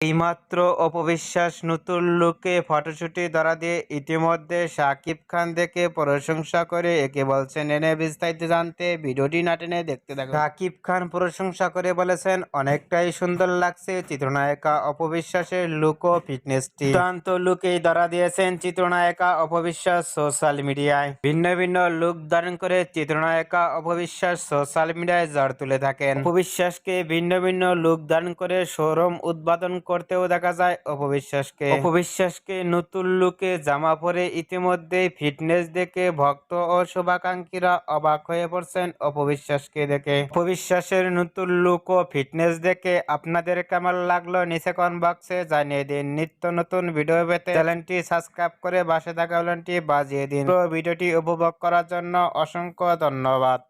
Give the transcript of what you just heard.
এইমাত্র অপবিশ্বাস নতুন লুকে ফটোশুটে ধরা দিয়ে ইতিমধ্যে শাকিব খান দেখে প্রশংসা করে একে বলছেন, এনে বিস্তারিত জানতে ভিডিওটি না টেনে দেখতে থাকুন। শাকিব খান প্রশংসা করে বলেছেন, অনেকটাই সুন্দর লাগছে চিত্রনায়িকা অপবিশ্বাসের লুক ও ফিটনেসটি। দুর্দান্ত লুকেই ধরা দিয়েছেন চিত্রনায়িকা অপবিশ্বাস সোশ্যাল মিডিয়ায়। ভিন্ন ভিন্ন লুক ধারণ করে চিত্রনায়িকা অপবিশ্বাস সোশ্যাল মিডিয়ায় ঝড় তুলে থাকেন। অপবিশ্বাসকে ভিন্ন ভিন্ন লুক ধারণ করে শোরুম উদ্বোধন করতেও দেখা যায়। অপবিশ্বাসকে অপবিশ্বাসকে নতুন লুকে জামা পরে ইতিমধ্যে ফিটনেস দেখে ভক্ত ও শুভাকাঙ্ক্ষীরা অবাক হয়ে পড়ছেন অপবিশ্বাসকে দেখে। অপবিশ্বাসের নতুন লুক ও ফিটনেস দেখে আপনাদের কেমন লাগল নিচে কমেন্ট বক্সে জানিয়ে দিন। নিত্য নতুন ভিডিও পেতে চ্যানেলটি সাবস্ক্রাইব করে পাশে থাকা বেলটি বাজিয়ে দিন। ভিডিওটি উপভোগ করার জন্য অসংখ্য ধন্যবাদ।